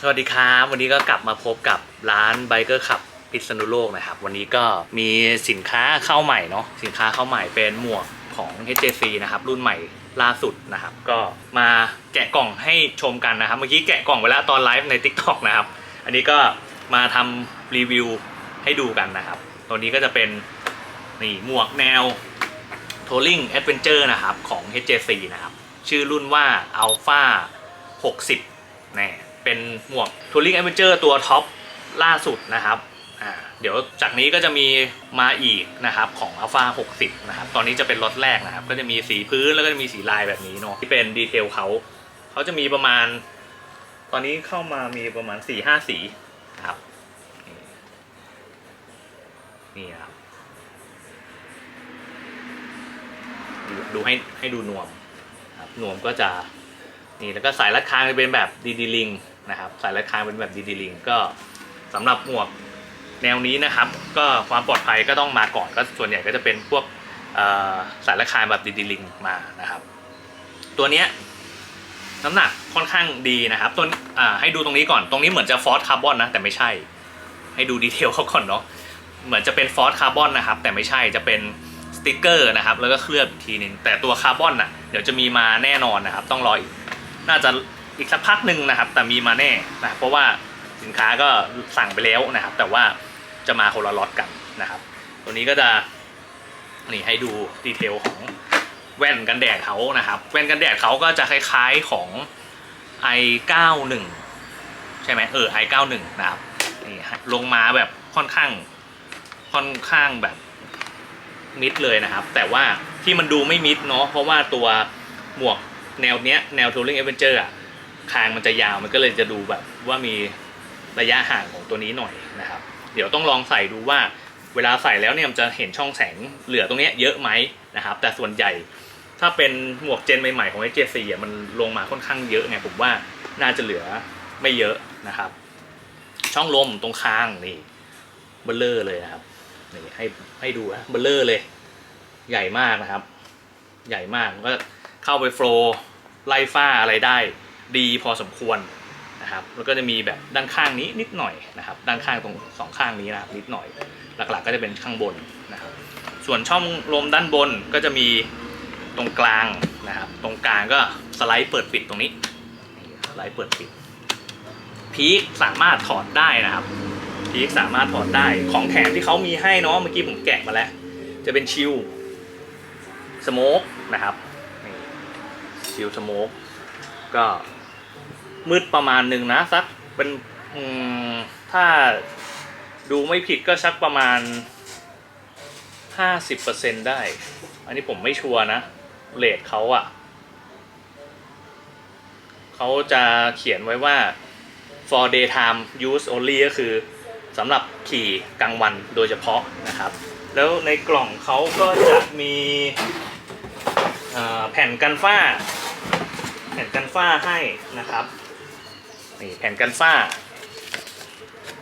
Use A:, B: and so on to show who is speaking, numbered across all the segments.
A: สวัสดีครับ วันนี้ก็กลับมาพบกับร้านไบเกอร์ขับพิษณุโลกนะครับ วันนี้ก็มีสินค้าเข้าใหม่เนาะสินค้าเข้าใหม่เป็นหมวกของ HJC นะครับ รุ่นใหม่ล่าสุดนะครับ ก็มาแกะกล่องให้ชมกันนะครับ เมื่อกี้แกะกล่องไปแล้วตอนไลฟ์ใน TikTok นะครับ อันนี้ก็มาทำรีวิวให้ดูกันนะครับ ตัวนี้ก็จะเป็นนี่หมวกแนว Touring Adventure นะครับของ HJC นะครับ ชื่อรุ่นว่า Alpha 60แน่ เป็นหมวก Touring Adventure ตัวท็อปล่าสุดนะครับอ่าเดี๋ยวจากนี้ก็จะมีมาอีกนะครับของ Alpha 60 นะครับ ตอนนี้จะเป็นรถแรกนะครับ ก็จะมีสีพื้นแล้วก็จะมีสีลายแบบนี้เนาะที่เป็นดีเทลเขาเขาจะมีประมาณ ตอนนี้เข้ามามีประมาณ 4-5 สีนะครับนี่ครับดูดูให้ให้ดูนวมครับนวมก็จะนี่แล้วก็สายรัดคางจะเป็นแบบดีดีลิง นะครับสายรัดคางเป็นแบบดีดีลิงก็สำหรับหมวกแนวนี้นะครับ ก็ความปลอดภัยก็ต้องมาก่อนก็ส่วนใหญ่ก็จะเป็นพวกสายรัดคางแบบดีดีลิงมานะครับ ตัวเนี้ยน้ำหนักค่อนข้างดีนะครับตัวให้ดูตรงนี้ก่อนตรงนี้เหมือนจะฟอสคาร์บอนนะแต่ไม่ใช่ ให้ดูดีเทลเขาก่อนเนาะเหมือนจะเป็นฟอสคาร์บอนนะครับแต่ไม่ใช่จะเป็นสติกเกอร์นะครับแล้วก็เคลือบทีนึงแต่ตัวคาร์บอนน่ะเดี๋ยวจะมีมาแน่นอนนะครับ ต้องรออีกน่าจะ อีกสักพักหนึ่งนะครับ แต่มีมาแน่นะเพราะว่าสินค้าก็สั่งไปแล้วนะครับ แต่ว่าจะมาคนละล็อตกันนะครับ ตัวนี้ก็จะนี่ให้ดูดีเทลของแว่นกันแดดเขานะครับ แว่นกันแดดเขาก็จะคล้ายๆของ i91 ใช่ไหมเออ i91 นะครับนี่ลงมาแบบค่อนข้างค่อนข้างแบบมิดเลยนะครับ แต่ว่าที่มันดูไม่มิดเนาะเพราะว่าตัวหมวกแนวเนี้ยแนว Touring Adventure อะ คางมันจะยาวมันก็เลยจะดูแบบว่ามีระยะห่างของตัวนี้หน่อยนะครับ เดี๋ยวต้องลองใส่ดูว่าเวลาใส่แล้วเนี่ยมันจะเห็นช่องแสงเหลือตรงนี้เยอะไหมนะครับ แต่ส่วนใหญ่ถ้าเป็นหมวกเจนใหม่ๆของ HJC อะมันลงมาค่อนข้างเยอะไงผมว่าน่าจะเหลือไม่เยอะนะครับ ช่องลมตรงคางนี่เบลเลอร์เลยนะครับนี่ให้ให้ดูนะเบลเลอร์เลย ใหญ่มากนะครับ ใหญ่มากก็เข้าไปโฟล์ไล่ฝ้าอะไรได้ ดีพอสมควรนะครับแล้วก็จะมีแบบด้านข้างนี้นิดหน่อยนะครับ ด้านข้างตรงสองข้างนี้นะครับนิดหน่อยหลักๆ ก็จะเป็นข้างบนนะครับ ส่วนช่องลมด้านบนก็จะมีตรงกลางนะครับ ตรงกลางก็สไลด์เปิดปิดตรงนี้สไลด์เปิดปิดพีคสามารถถอดได้นะครับพีคสามารถถอดได้ของแถมที่เขามีให้เนาะเมื่อกี้ผมแกะมาแล้ว จะเป็นชิลสโมกนะครับนี่ชิลสโมกก็ มืดประมาณหนึ่งนะสักเป็นถ้าดูไม่ผิดก็สักประมาณ 50%ได้ อันนี้ผมไม่ชัวร์นะเลทเขาอะเขาจะเขียนไว้ว่า for daytime use only ก็คือสำหรับขี่กลางวันโดยเฉพาะนะครับ แล้วในกล่องเขาก็จะมีแผ่นกันฝ้า แผ่นกันฝ้าให้นะครับ นี่แผ่นกันฝ้า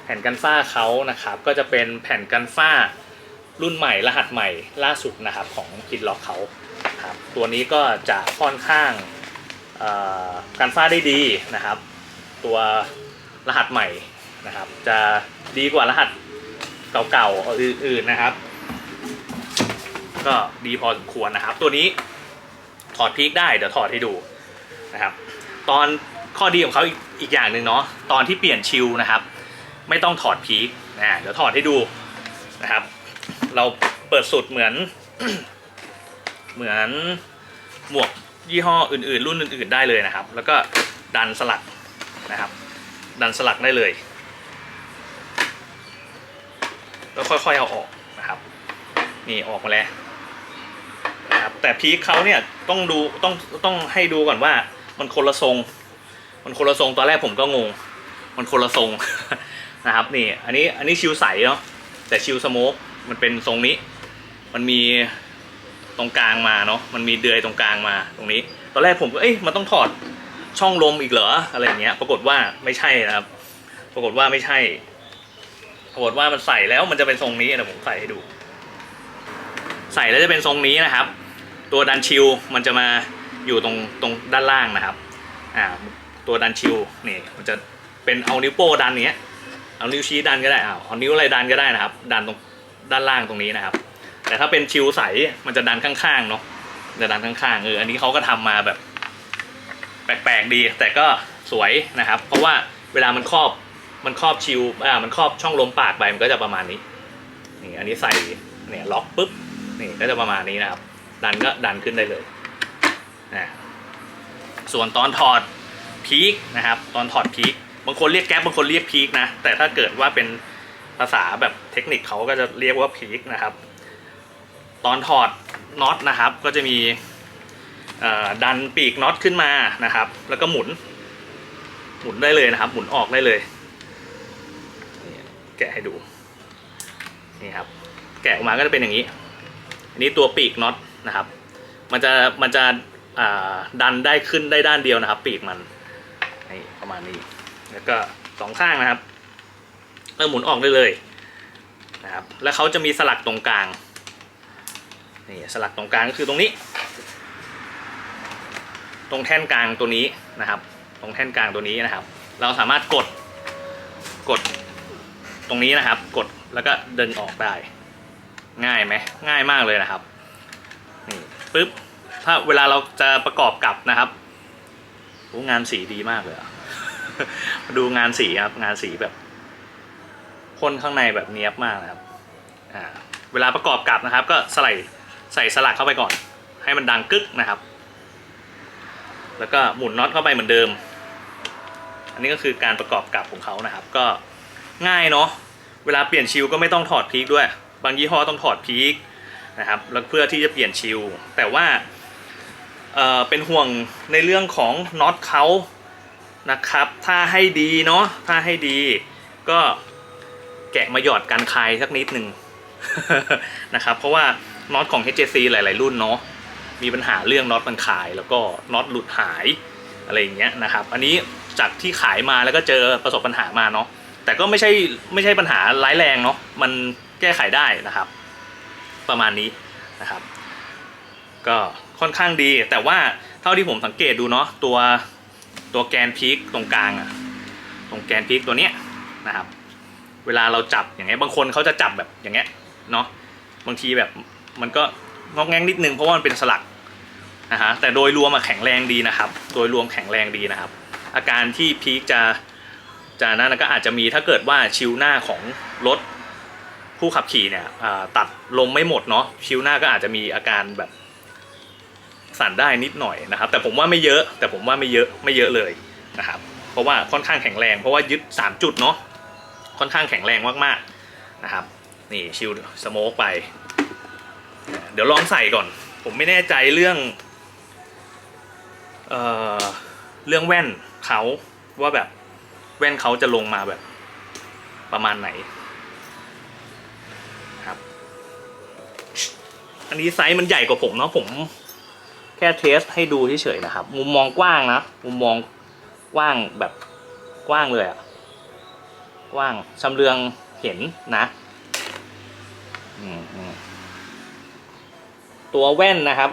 A: แผ่นกันฝ้าเขานะครับ ก็จะเป็นแผ่นกันฝ้ารุ่นใหม่รหัสใหม่ล่าสุดนะครับของคิดล็อกเขาครับตัวนี้ก็จะค่อนข้างกันฝ้าได้ดีนะครับ ตัวรหัสใหม่นะครับ จะดีกว่ารหัสเก่าๆอื่นๆนะครับ ก็ดีพอสมควรนะครับ ตัวนี้ถอดพีคได้เดี๋ยวถอดให้ดูนะครับ ตอน ข้อดีของเขาอีกอีกอย่างหนึ่งเนาะตอนที่เปลี่ยนชิลนะครับ ไม่ต้องถอดพีคนะเดี๋ยวถอดให้ดูนะครับ เราเปิดสุดเหมือน เหมือนหมวกยี่ห้ออื่นๆ รุ่นอื่น ๆได้เลยนะครับ แล้วก็ดันสลักนะครับ ดันสลักได้เลย แล้วค่อยๆเอาออกนะครับ นี่ออกมาแล้วนะครับแต่พีคเขาเนี่ยต้องดูต้องต้องให้ดูก่อนว่ามันคนละทรง มันคนละทรงตอนแรกผมก็งง มันคนละทรงนะครับนี่อันนี้อันนี้ชิวใสเนาะแต่ชิวสโมกมันเป็นทรงนี้ มันมีตรงกลางมาเนาะมันมีเดือยตรงกลางมาตรงนี้ ตอนแรกผมก็เอ๊ะมันต้องถอดช่องลมอีกเหรออะไรเงี้ย ปรากฏว่าไม่ใช่นะครับ ปรากฏว่าไม่ใช่ ปรากฏว่ามันใส่แล้วมันจะเป็นทรงนี้นะผมใส่ให้ดู ใส่แล้วจะเป็นทรงนี้นะครับ ตัวดันชิลมันจะมาอยู่ตรงตรงด้านล่างนะครับอ่า ตัวดันชิลนี่มันจะเป็นเอานิ้วโป้ดันเนี้ยเอานิ้วชี้ดันก็ได้เอาเอานิ้วอะไรดันก็ได้นะครับ ดันตรงด้านล่างตรงนี้นะครับ แต่ถ้าเป็นชิวใสมันจะดันข้างๆเนาะจะดันข้างๆเอออันนี้เขาก็ทำมาแบบ แปลกๆดี แต่ก็สวยนะครับ เพราะว่าเวลามันครอบมันครอบชิวอ่ามันครอบช่องลมปากไปมันก็จะประมาณนี้นี่อันนี้ใส่เนี่ยล็อกปุ๊บนี่ก็จะประมาณนี้นะครับ ดันก็ดันขึ้นได้เลยนะส่วนตอนถอด พีคนะครับ ตอนถอดพีคบางคนเรียกแก๊ปบางคนเรียกพีคนะ แต่ถ้าเกิดว่าเป็นภาษาแบบเทคนิคเขาก็จะเรียกว่าพีคนะครับ ตอนถอดน็อตนะครับ ก็จะมีดันปีกน็อตขึ้นมานะครับ แล้วก็หมุน หมุนได้เลยนะครับ หมุนออกได้เลย แกะให้ดูนี่ครับ แกะออกมาก็จะเป็นอย่างนี้ อันนี้ตัวปีกน็อตนะครับ มันจะมันจะดันได้ขึ้นได้ด้านเดียวนะครับ ปีกมัน นี่ประมาณนี้ แล้วก็สองข้างนะครับแล้วหมุนออกได้เลยนะครับ แล้วเขาจะมีสลักตรงกลางนี่สลักตรงกลางก็คือตรงนี้ ตรงแท่นกลางตัวนี้นะครับ ตรงแท่นกลางตัวนี้นะครับ เราสามารถกดกดตรงนี้นะครับ กดแล้วก็เดึงออกได้ ง่ายไหมง่ายมากเลยนะครับนี่ปึ๊บถ้าเวลาเราจะประกอบกับนะครับ โอ้งานสีดีมากเลยอะมาดูงานสีครับงานสีแบบพ่นข้างในแบบเนี้ยบมากนะครับอ่าเวลาประกอบกับนะครับ ก็ใส่ใส่สลักเข้าไปก่อน ให้มันดังกึกนะครับ แล้วก็หมุนน็อตเข้าไปเหมือนเดิม อันนี้ก็คือการประกอบกับของเขานะครับ ก็ง่ายเนาะเวลาเปลี่ยนชิลก็ไม่ต้องถอดพีกด้วย บางยี่ห้อต้องถอดพีกนะครับแล้วเพื่อที่จะเปลี่ยนชิลแต่ว่า เอ่อเป็นห่วงในเรื่องของน็อตเขานะครับ ถ้าให้ดีเนาะถ้าให้ดีก็แกะมาหยอดกันคายสักนิดหนึ่งนะครับ เพราะว่าน็อตของ HJC หลาย ๆ รุ่นเนาะมีปัญหาเรื่องน็อตมันขาย แล้วก็น็อตหลุดหายอะไรอย่างเงี้ยนะครับ อันนี้จากที่ขายมาแล้วก็เจอประสบปัญหามาเนาะแต่ก็ไม่ใช่ไม่ใช่ปัญหาร้ายแรงเนาะมันแก้ไขได้นะครับ ประมาณนี้นะครับ ก็ ค่อนข้างดี แต่ว่าเท่าที่ผมสังเกตดูเนาะตัวตัวแกนพีคตรงกลางอะตรงแกนพีคตัวเนี้ยนะครับ เวลาเราจับอย่างเงี้ยบางคนเขาจะจับแบบอย่างเงี้ยเนาะบางทีแบบมันก็งอกแงงนิดนึงเพราะว่ามันเป็นสลักนะฮะแต่โดยรวมอะแข็งแรงดีนะครับ โดยรวมแข็งแรงดีนะครับ อาการที่พีคจะจะนั่นก็อาจจะมีถ้าเกิดว่าชิวหน้าของรถผู้ขับขี่เนี่ยตัดลมไม่หมดเนาะชิวหน้าก็อาจจะมีอาการแบบ สั่นได้นิดหน่อยนะครับ แต่ผมว่าไม่เยอะ แต่ผมว่าไม่เยอะไม่เยอะเลยนะครับ เพราะว่าค่อนข้างแข็งแรง เพราะว่ายึด 3 จุดเนาะค่อนข้างแข็งแรงมากๆนะครับ นี่ชิลสโมกไป เดี๋ยวลองใส่ก่อน ผมไม่แน่ใจเรื่องเอ่อเรื่องแว่นเขาว่าแบบแว่นเขาจะลงมาแบบประมาณไหนครับ อันนี้ไซส์มันใหญ่กว่าผมเนาะผม แค่เทสให้ดูเฉยๆนะครับ มุมมองกว้างนะ มุมมองกว้างแบบกว้างเลยอะกว้างชำเลืองเห็นนะตัวแว่นนะครับ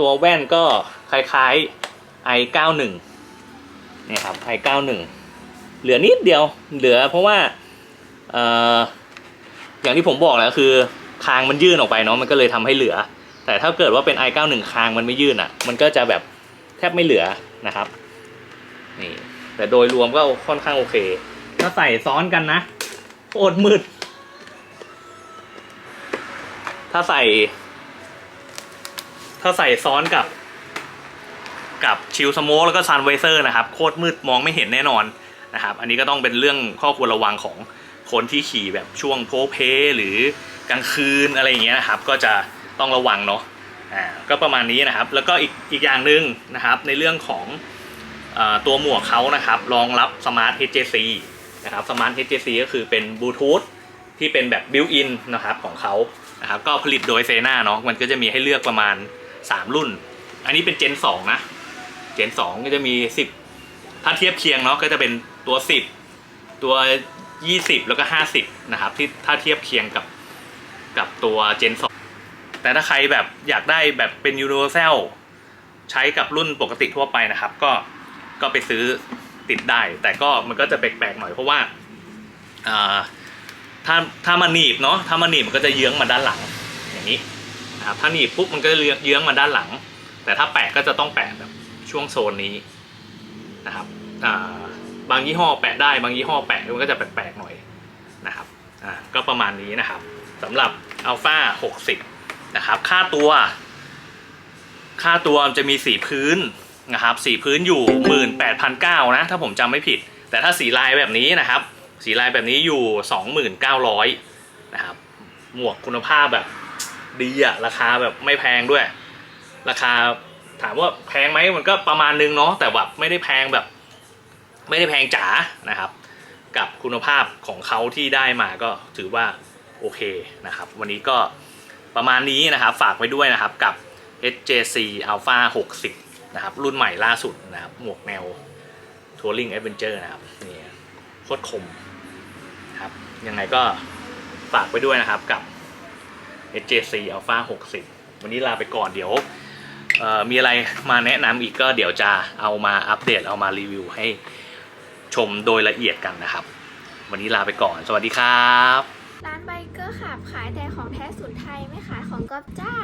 A: ตัวแว่นก็คล้ายๆ i91 นี่ครับ i91 เหลือนิดเดียว เหลือเพราะว่าเอ่ออย่างที่ผมบอกแหล้วคือ คางมันยื่นออกไปเนาะมันก็เลยทำให้เหลือ แต่ถ้าเกิดว่าเป็น i91 คางมันไม่ยื่นอะ มันก็จะแบบแทบไม่เหลือนะครับ นี่ แต่โดยรวมก็ค่อนข้างโอเค ถ้าใส่ซ้อนกันนะโคตรมืด ถ้าใส่ ถ้าใส่ซ้อนกับ กับชิลสโมกแล้วก็ซันไวเซอร์นะครับ โคตรมืดมองไม่เห็นแน่นอนนะครับ อันนี้ก็ต้องเป็นเรื่องข้อควรระวังของคนที่ขี่แบบช่วงโพเพหรือกลางคืนอะไรอย่างเงี้ยนะครับ ก็จะ ต้องระวังเนาะอ่าก็ประมาณนี้นะครับ แล้วก็อีกอีกอย่างหนึ่งนะครับ ในเรื่องของเออตัวหมวกเขานะครับรองรับสมาร์ท HJC นะครับสมาร์ท HJC ก็คือเป็นบลูทูธที่เป็นแบบบิวอินนะครับของเขานะครับก็ผลิตโดยเซนาเนาะมันก็จะมีให้เลือกประมาณ 3 รุ่น อันนี้เป็นเจน2นะเจน2ก็จะมี 10 ถ้าเทียบเคียงเนาะก็จะเป็นตัว 10 ตัว 20 แล้วก็ 50 นะครับที่ถ้าเทียบเคียงกับกับตัวเจน2 แต่ถ้าใครแบบอยากได้แบบเป็น Universal ใช้กับรุ่นปกติทั่วไปนะครับ ก็ก็ไปซื้อติดได้ แต่ก็มันก็จะแปลกๆหน่อยเพราะว่าถ้าถ้ามันหนีบเนาะถ้ามันหนีบมันก็จะเยื้องมาด้านหลังอย่างนี้นะครับถ้าหนีบปุ๊บมันก็จะเยื้องมาด้านหลัง แต่ถ้าแปะก็จะต้องแปะแบบช่วงโซนนี้นะครับบางยี่ห้อแปะได้บางยี่ห้อแปะมันก็จะแปลกๆหน่อยนะครับก็ประมาณนี้นะครับสำหรับ Alpha 60 นะครับ ค่าตัว ค่าตัวจะมีสีพื้นนะครับสีพื้นอยู่ 18,900นะถ้าผมจำไม่ผิด แต่ถ้าสีลายแบบนี้นะครับ สีลายแบบนี้อยู่ 2,900นะครับหมวกคุณภาพแบบดีอะราคาแบบไม่แพงด้วย ราคาถามว่าแพงไหมมันก็ประมาณนึงเนาะแต่แบบไม่ได้แพงแบบ ไม่ได้แพงจ๋านะครับ กับคุณภาพของเขาที่ได้มาก็ถือว่าโอเคนะครับ วันนี้ก็ ประมาณนี้นะครับฝากไว้ด้วยนะครับกับ HJC Alpha 60 นะครับ รุ่นใหม่ล่าสุดนะครับ หมวกแนว Touring Adventure นะครับนี่โคตรคมครับยังไงก็ฝากไว้ด้วยนะครับกับ HJC Alpha 60 วันนี้ลาไปก่อนเดี๋ยวมีอะไรมาแนะนำอีกก็เดี๋ยวจะเอามาอัปเดตเอามารีวิวให้ชมโดยละเอียดกันนะครับ วันนี้ลาไปก่อน สวัสดีครับ
B: ร้านไบเกอร์ขับขายแต่ของแท้สูต ก๊อปจ้า